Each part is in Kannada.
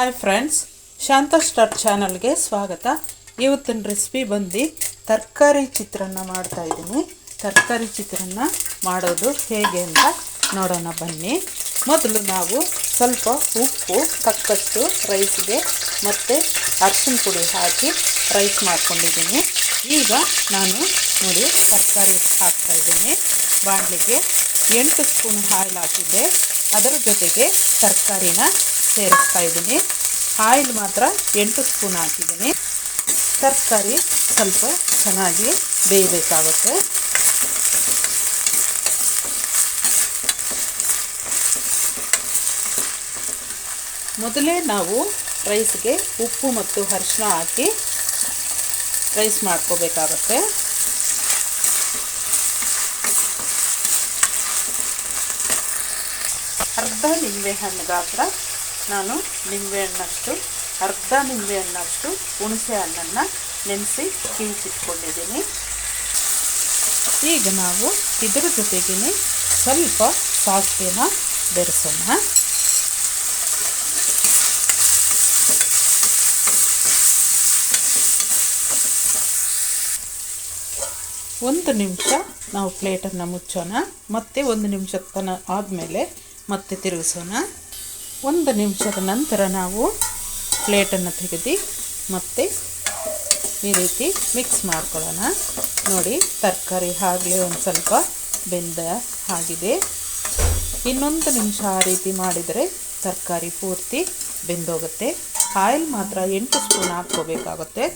ಹಾಯ್ ಫ್ರೆಂಡ್ಸ್ ಶಾಂತ ಸ್ಟಾರ್ ಚಾನಲ್ಗೆ ಸ್ವಾಗತ. ಇವತ್ತಿನ ರೆಸಿಪಿ ಬಂದು ತರಕಾರಿ ಚಿತ್ರಾನ್ನ ಮಾಡ್ತಾ ಇದ್ದೀನಿ. ತರಕಾರಿ ಚಿತ್ರಾನ್ನ ಮಾಡೋದು ಹೇಗೆ ಅಂತ ನೋಡೋಣ ಬನ್ನಿ. ಮೊದಲು ನಾವು ಸ್ವಲ್ಪ ಉಪ್ಪು ತಕ್ಕಷ್ಟು ರೈಸ್ಗೆ ಮತ್ತು ಅರಿಶಿನ ಪುಡಿ ಹಾಕಿ ರೈಸ್ ಮಾಡ್ಕೊಂಡಿದ್ದೀನಿ. ಈಗ ನಾನು ನೋಡಿ ತರಕಾರಿ ಹಾಕ್ತಾ ಇದ್ದೀನಿ. ಬಾಣಲಿಗೆ ಎಂಟು ಸ್ಪೂನ್ ಹಾಲು ಹಾಕಿದ್ದೆ. ಅದರ ಜೊತೆಗೆ ತರಕಾರಿನ ಸೇರಿಸ್ತಾ ಇದ್ದೀನಿ. ಆಯಿಲ್ ಮಾತ್ರ ಎಂಟು ಸ್ಪೂನ್ ಹಾಕಿದ್ದೀನಿ. ತರಕಾರಿ ಸ್ವಲ್ಪ ಚೆನ್ನಾಗಿ ಬೇಯಬೇಕಾಗುತ್ತೆ. ಮೊದಲೇ ನಾವು ರೈಸ್ಗೆ ಉಪ್ಪು ಮತ್ತು ಅರಿಶಿನ ಹಾಕಿ ರೈಸ್ ಮಾಡ್ಕೋಬೇಕಾಗತ್ತೆ. ಅರ್ಧ ನಿಂಬೆಹಣ್ಣು ಗಾತ್ರ ನಾನು ನಿಂಬೆಹಣ್ಣಷ್ಟು, ಅರ್ಧ ನಿಂಬೆಹಣ್ಣಷ್ಟು ಹುಣಸೆ ಹಣ್ಣನ್ನು ನೆನೆಸಿ ಕೀಳಿಸಿಟ್ಕೊಂಡಿದ್ದೀನಿ ಈಗ ನಾವು ಇದರ ಜೊತೆಗೆ ಸ್ವಲ್ಪ ಸಾಸಿವೆನ ಬೆರೆಸೋಣ. ಒಂದು ನಿಮಿಷ ನಾವು ಪ್ಲೇಟನ್ನು ಮುಚ್ಚೋಣ, ಮತ್ತೆ ಒಂದು ನಿಮಿಷ ತನ ಆದಮೇಲೆ ಮತ್ತೆ ತಿರುಗಿಸೋಣ. ಒಂದು ನಿಮಿಷದ ನಂತರ ನಾವು ಪ್ಲೇಟನ್ನು ತೆಗೆದು ಮತ್ತೆ ಈ ರೀತಿ ಮಿಕ್ಸ್ ಮಾಡ್ಕೊಳ್ಳೋಣ. ನೋಡಿ, ತರಕಾರಿ ಆಗಲೇ ಒಂದು ಸ್ವಲ್ಪ ಬೆಂದ ಆಗಿದೆ. ಇನ್ನೊಂದು ನಿಮಿಷ ಆ ರೀತಿ ಮಾಡಿದರೆ ತರಕಾರಿ ಪೂರ್ತಿ ಬೆಂದೋಗುತ್ತೆ. ಆಯಿಲ್ ಮಾತ್ರ ಎಂಟು ಸ್ಪೂನ್ ಹಾಕ್ಕೋಬೇಕಾಗುತ್ತೆ.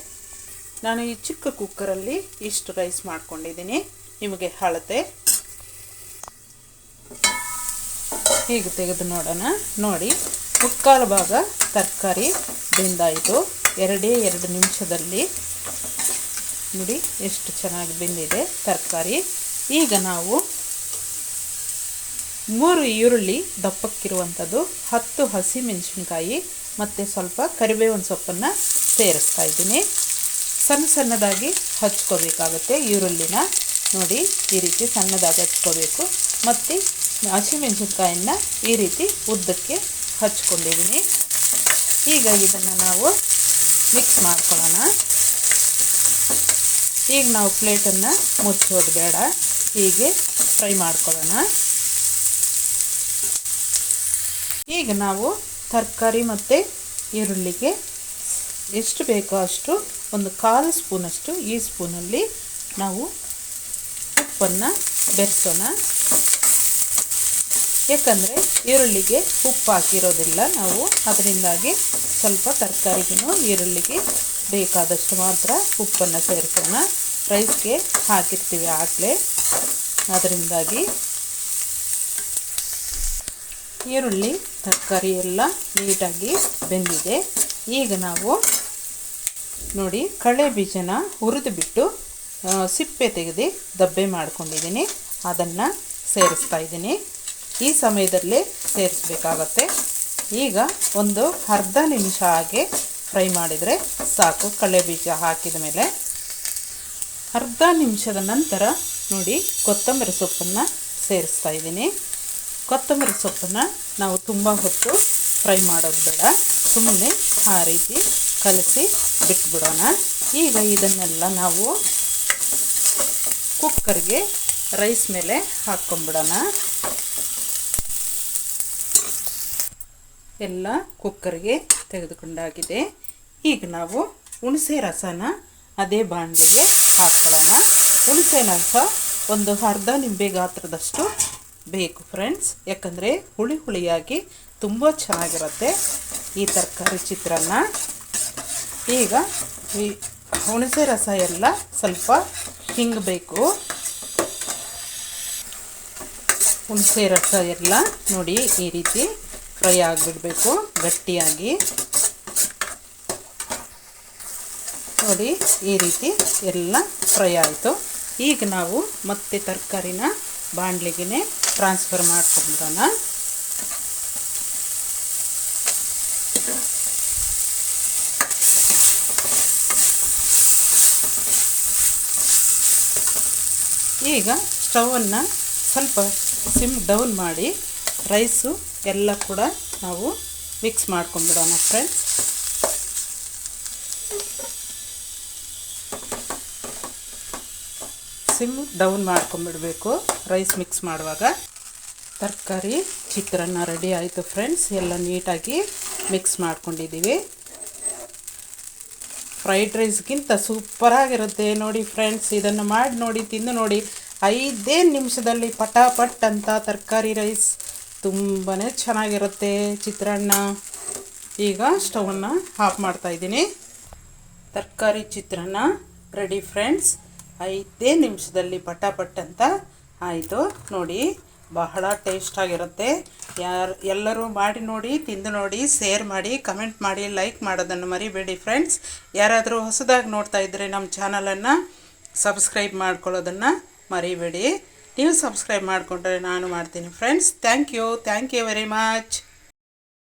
ನಾನು ಈ ಚಿಕ್ಕ ಕುಕ್ಕರಲ್ಲಿ ಇಷ್ಟು ರೈಸ್ ಮಾಡ್ಕೊಂಡಿದ್ದೀನಿ. ನಿಮಗೆ ಅಳತೆ ಹೀಗೆ ತೆಗೆದು ನೋಡೋಣ. ನೋಡಿ, ಮುಕ್ಕಾಲು ಭಾಗ ತರಕಾರಿ, ಬೆಂದಾಯಿತು. ಎರಡೇ ಎರಡು ನಿಮಿಷದಲ್ಲಿ ನೋಡಿ ಎಷ್ಟು ಚೆನ್ನಾಗಿ ಬೆಂದಿದೆ ತರಕಾರಿ. ಈಗ ನಾವು ಮೂರು ಈರುಳ್ಳಿ ದಪ್ಪಕ್ಕಿರುವಂಥದ್ದು, ಹತ್ತು ಹಸಿಮೆಣಸಿನ್ಕಾಯಿ ಮತ್ತು ಸ್ವಲ್ಪ ಕರಿಬೇವಿನ ಸೊಪ್ಪನ್ನು ಸೇರಿಸ್ತಾ ಇದ್ದೀನಿ. ಸಣ್ಣ ಸಣ್ಣದಾಗಿ ಹಚ್ಕೋಬೇಕಾಗುತ್ತೆ ಈರುಳ್ಳಿನ. ನೋಡಿ, ಈ ರೀತಿ ಸಣ್ಣದಾಗಿ ಹಚ್ಕೋಬೇಕು. ಮತ್ತು ಹಸಿಮೆಣಸಿನ್ಕಾಯನ್ನ ಈ ರೀತಿ ಉದ್ದಕ್ಕೆ ಹಚ್ಕೊಂಡಿದ್ದೀನಿ. ಈಗ ಇದನ್ನು ನಾವು ಮಿಕ್ಸ್ ಮಾಡ್ಕೊಳ್ಳೋಣ. ಈಗ ನಾವು ಪ್ಲೇಟನ್ನು ಮುಚ್ಚೋದು ಬೇಡ. ಹೀಗೆ ಫ್ರೈ ಮಾಡ್ಕೊಳ್ಳೋಣ. ಈಗ ನಾವು ತರಕಾರಿ ಮತ್ತು ಈರುಳ್ಳಿಗೆ ಎಷ್ಟು ಬೇಕೋ ಅಷ್ಟು ಒಂದು ಕಾಲು ಸ್ಪೂನಷ್ಟು ಈ ಸ್ಪೂನಲ್ಲಿ ನಾವು ಉಪ್ಪನ್ನು ಬೆರೆಸೋಣ. ಯಾಕಂದರೆ ಈರುಳ್ಳಿಗೆ ಉಪ್ಪು ಹಾಕಿರೋದಿಲ್ಲ ನಾವು. ಅದರಿಂದಾಗಿ ಸ್ವಲ್ಪ ತರಕಾರಿಗೂ ಈರುಳ್ಳಿಗೆ ಬೇಕಾದಷ್ಟು ಮಾತ್ರ ಉಪ್ಪನ್ನು ಸೇರಿಸೋಣ ರೈಸ್ಗೆ ಹಾಕಿರ್ತೀವಿ ಆಗಲೇ. ಅದರಿಂದಾಗಿ ಈರುಳ್ಳಿ, ತರಕಾರಿ ಎಲ್ಲ ನೀಟಾಗಿ ಬೆಂದಿದೆ. ಈಗ ನಾವು ನೋಡಿ ಕಳೆ ಬೀಜನ ಹುರಿದು ಬಿಟ್ಟು ಸಿಪ್ಪೆ ತೆಗೆದು ದಬ್ಬೆ ಮಾಡ್ಕೊಂಡಿದ್ದೀನಿ. ಅದನ್ನು ಸೇರಿಸ್ತಾ ಇದ್ದೀನಿ. ಈ ಸಮಯದಲ್ಲಿ ಸೇರಿಸಬೇಕಾಗತ್ತೆ. ಈಗ ಒಂದು ಅರ್ಧ ನಿಮಿಷ ಹಾಗೆ ಫ್ರೈ ಮಾಡಿದರೆ ಸಾಕು. ಕಳೆ ಬೀಜ ಹಾಕಿದ ಮೇಲೆ ಅರ್ಧ ನಿಮಿಷದ ನಂತರ ನೋಡಿ ಕೊತ್ತಂಬರಿ ಸೊಪ್ಪನ್ನು ಸೇರಿಸ್ತಾ ಇದ್ದೀನಿ. ಕೊತ್ತಂಬರಿ ಸೊಪ್ಪನ್ನು ನಾವು ತುಂಬ ಹೊತ್ತು ಫ್ರೈ ಮಾಡೋದು ಬೇಡ. ಸುಮ್ಮನೆ ಆ ರೀತಿ ಕಲಸಿ ಬಿಟ್ಬಿಡೋಣ. ಈಗ ಇದನ್ನೆಲ್ಲ ನಾವು ಕುಕ್ಕರ್ಗೆ ರೈಸ್ ಮೇಲೆ ಹಾಕ್ಕೊಂಬಿಡೋಣ. ಎಲ್ಲ ಕುಕ್ಕರ್ಗೆ ತೆಗೆದುಕೊಂಡಾಗಿದೆ. ಈಗ ನಾವು ಹುಣಸೆ ರಸನ ಅದೇ ಬಾಣಲೆಗೆ ಹಾಕ್ಕೊಳ್ಳೋಣ ಹುಣಸೆ ರಸ ಒಂದು ಅರ್ಧ ನಿಂಬೆ ಗಾತ್ರದಷ್ಟು ಬೇಕು ಫ್ರೆಂಡ್ಸ್ ಯಾಕಂದರೆ ಹುಳಿ ಹುಳಿಯಾಗಿ ತುಂಬ ಚೆನ್ನಾಗಿರುತ್ತೆ ಈ ತರಕಾರಿ ಚಿತ್ರಾನ್ನ. ಈಗ ಈ ಹುಣಸೆ ರಸ ಎಲ್ಲ ಸ್ವಲ್ಪ ಹಿಂಗಬೇಕು ಹುಣಸೆ ರಸ ಎಲ್ಲ ನೋಡಿ ಈ ರೀತಿ ಫ್ರೈ ಆಗಿಬಿಡಬೇಕು ಗಟ್ಟಿಯಾಗಿ. ನೋಡಿ, ಈ ರೀತಿ ಎಲ್ಲ ಫ್ರೈ ಆಯಿತು. ಈಗ ನಾವು ಮತ್ತೆ ತರಕಾರಿನ ಬಾಣಲಿಗೆ ಟ್ರಾನ್ಸ್ಫರ್ ಮಾಡ್ಕೊಂಡ್ಬಿಡೋಣ ಈಗ ಸ್ಟವನ್ನು ಸ್ವಲ್ಪ ಸಿಮ್ ಡೌನ್ ಮಾಡಿ ರೈಸು ಎಲ್ಲ ಕೂಡ ನಾವು ಮಿಕ್ಸ್ ಮಾಡ್ಕೊಂಬಿಡೋಣ ಫ್ರೆಂಡ್ಸ್ ಸಿಮ್ ಡೌನ್ ಮಾಡ್ಕೊಂಬಿಡಬೇಕು ರೈಸ್ ಮಿಕ್ಸ್ ಮಾಡುವಾಗ ತರಕಾರಿ ಚಿತ್ರಾನ್ನ ರೆಡಿ ಆಯಿತು ಫ್ರೆಂಡ್ಸ್ ಎಲ್ಲ ನೀಟಾಗಿ ಮಿಕ್ಸ್ ಮಾಡ್ಕೊಂಡಿದ್ದೀವಿ. ಫ್ರೈಡ್ ರೈಸ್ಗಿಂತ ಸೂಪರಾಗಿರುತ್ತೆ ನೋಡಿ ಫ್ರೆಂಡ್ಸ್ ಇದನ್ನು ಮಾಡಿ ನೋಡಿ, ತಿಂದು ನೋಡಿ. ಐದೇ ನಿಮಿಷದಲ್ಲಿ ಪಟಾಪಟ್ ಅಂತ ತರಕಾರಿ ರೈಸ್ ತುಂಬಾ ಚೆನ್ನಾಗಿರುತ್ತೆ ಚಿತ್ರಾನ್ನ. ಈಗ ಸ್ಟವನ್ನು ಆಫ್ ಮಾಡ್ತಾಯಿದ್ದೀನಿ ತರಕಾರಿ ಚಿತ್ರಾನ್ನ ರೆಡಿ ಫ್ರೆಂಡ್ಸ್. ಐದೇ ನಿಮಿಷದಲ್ಲಿ ಪಟಾಪಟ್ ಅಂತ ಆಯಿತು. ನೋಡಿ, ಬಹಳ ಟೇಸ್ಟಾಗಿರುತ್ತೆ ಯಾರು, ಎಲ್ಲರೂ ಮಾಡಿ ನೋಡಿ, ತಿಂದು ನೋಡಿ, ಶೇರ್ ಮಾಡಿ, ಕಮೆಂಟ್ ಮಾಡಿ, ಲೈಕ್ ಮಾಡೋದನ್ನು ಮರಿಬೇಡಿ ಫ್ರೆಂಡ್ಸ್. ಯಾರಾದರೂ ಹೊಸದಾಗಿ ನೋಡ್ತಾ ಇದ್ದರೆ ನಮ್ಮ ಚಾನಲನ್ನು ಸಬ್ಸ್ಕ್ರೈಬ್ ಮಾಡ್ಕೊಳ್ಳೋದನ್ನು ಮರಿಬೇಡಿ. ನೀವು ಸಬ್ಸ್ಕ್ರೈಬ್ ಮಾಡಿಕೊಂಡ್ರೆ ನಾನು ಮಾಡ್ತೀನಿ. Friends thank you thank you very much